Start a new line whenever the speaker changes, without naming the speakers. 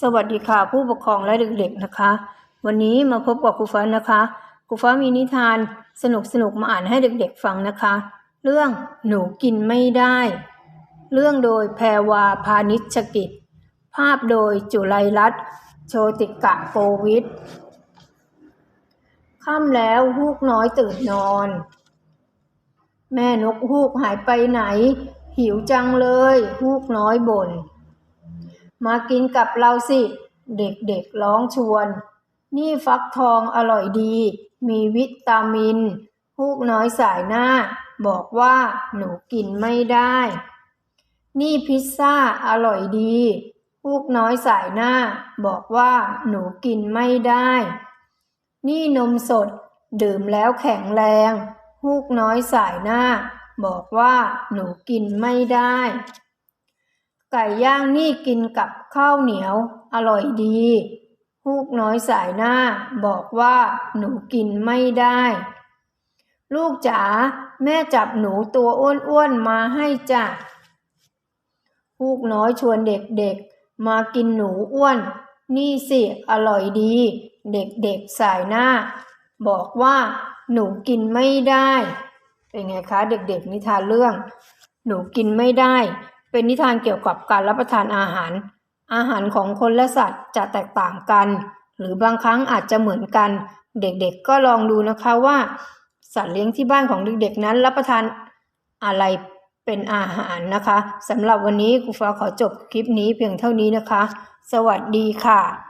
สวัสดีค่ะผู้ปกครองและเด็กๆนะคะ วันนี้มาพบกับครูฟ้านะคะครูฟ้ามีนิทานสนุกๆมาอ่านให้เด็กๆฟังนะคะ เรื่องหนูกินไม่ได้ เรื่องโดยแพรวาพานิชกิจ ภาพโดยจุไลรัตน์โชติกะโกวิทค่ำแล้วฮูกน้อยตื่นนอน แม่นกฮูกหายไปไหน หิวจังเลยฮูกน้อยบ่น มากินกับเราสิ เด็กๆร้องชวน นี่ฟักทองอร่อยดี มีวิตามินฮูกน้อยสายหน้า บอกว่าหนูกินไม่ได้ นี่พิซซ่าอร่อยดีฮูกน้อยสายหน้า บอกว่าหนูกินไม่ได้ นี่นมสดดื่มแล้วแข็งแรงฮูกน้อยสายหน้า บอกว่าหนูกินไม่ได้ ไก่ย่างนี่กินกับข้าวเหนียว อร่อยดี ฮูกน้อยสายหน้าบอกว่าหนูกินไม่ได้ ลูกจ๋าแม่จับหนูตัวอ้วนๆมาให้จ้ะฮูกน้อยชวนเด็กๆ มากินหนูอ้วน นี่สิอร่อยดี เด็กๆสายหน้า บอกว่าหนูกินไม่ได้ เป็นไงคะ เด็กๆนิทานเรื่อง หนูกินไม่ได้ เป็นนิทานเกี่ยวกับการรับประทานอาหาร อาหารของคนและสัตว์จะแตกต่างกัน หรือบางครั้งอาจจะเหมือนกัน เด็กๆก็ลองดูนะคะว่า สัตว์เลี้ยงที่บ้านของเด็กๆนั้นรับประทานอะไรเป็นอาหารนะคะสำหรับวันนี้ครูฟ้าขอจบคลิปนี้เพียงเท่านี้นะคะ สวัสดีค่ะ